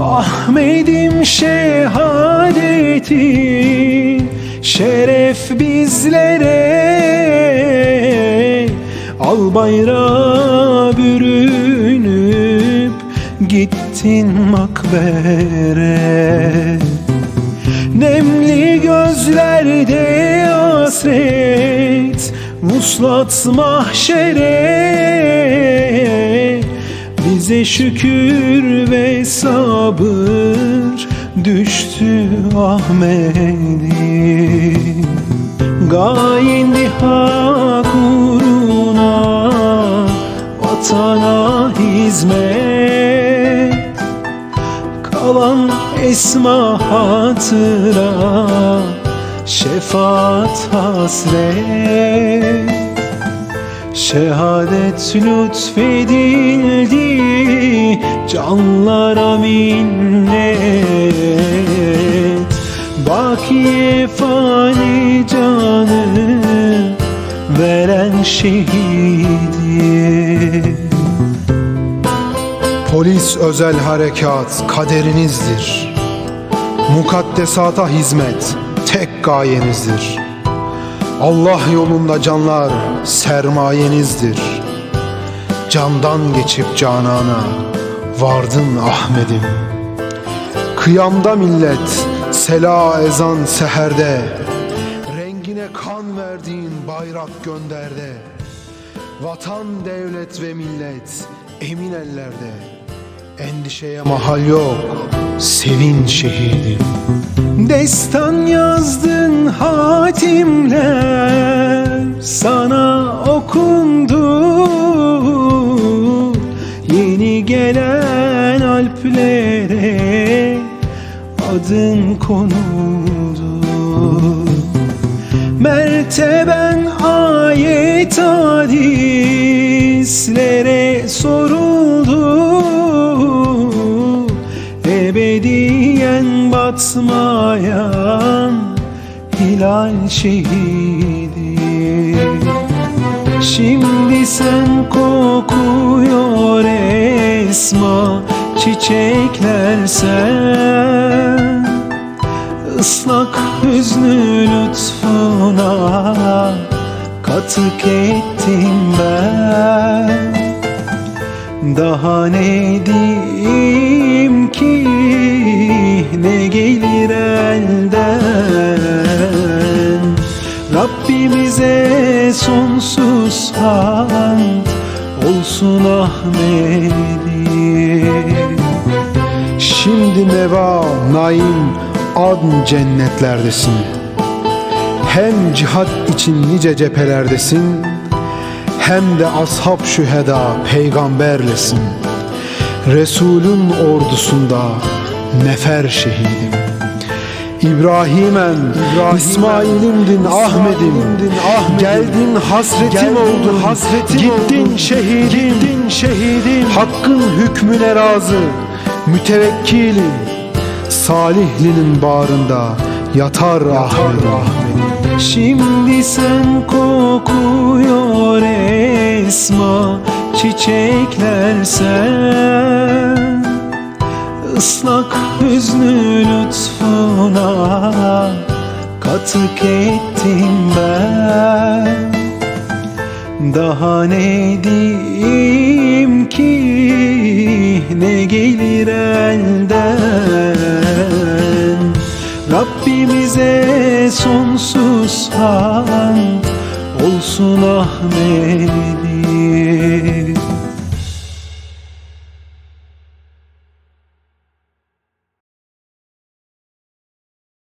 Ahmet'im şehadeti Şeref bizlere. Al bayrağı bürünüp Gittin makbere. Nemli gözlerde hasret Vuslat mahşere Bize şükür ve sabır Düştü Ahmet'im. Gayindi hak uğruna Vatana hizmet. Kalan esma hatıra Şefaat hasret Şehadet lütfedildi Canlara minnet Bakiye fani canı Veren şehidi Polis özel harekat kaderinizdir. Mukaddesata hizmet tek gayenizdir. Allah yolunda canlar sermayenizdir. Candan geçip canana vardın Ahmet'im. Kıyamda millet sela ezan seherde Rengine kan verdiğin bayrak gönderde Vatan, devlet ve millet emin ellerde Endişeye mahal yok, sevin şehidim Destan yazdın hatimler sana okundu. Yeni gelen alplere adın konuldu. Merteben ayet hadislere soruldu Batmayan hilal şehidi. Şimdi sen kokuyor esma çiçekler sen. Islak hüznü lütfuna katık ettim ben. Daha ne diyeyim ki olsun Ahmet'im Şimdi neva, naim, adn cennetlerdesin. Hem cihat için nice cephelerdesin Hem de ashab şüheda peygamberlesin. Resulün ordusunda nefer şehidim İbrahimen, İsmail'imdin, Ahmet'im. Geldin hasretim oldu, hasretim Gittin şehidim, gittin şehidim. Hakkın hükmüne razı, mütevekkilim Salihlinin bağrında yatar Ahmet'im. Şimdi sen kokuyor esma çiçekler sen Islak hüznü lütfuna katık ettim ben. Daha ne diyeyim ki ne gelir elden? Rabbimize sonsuz hamd olsun Ahmet'im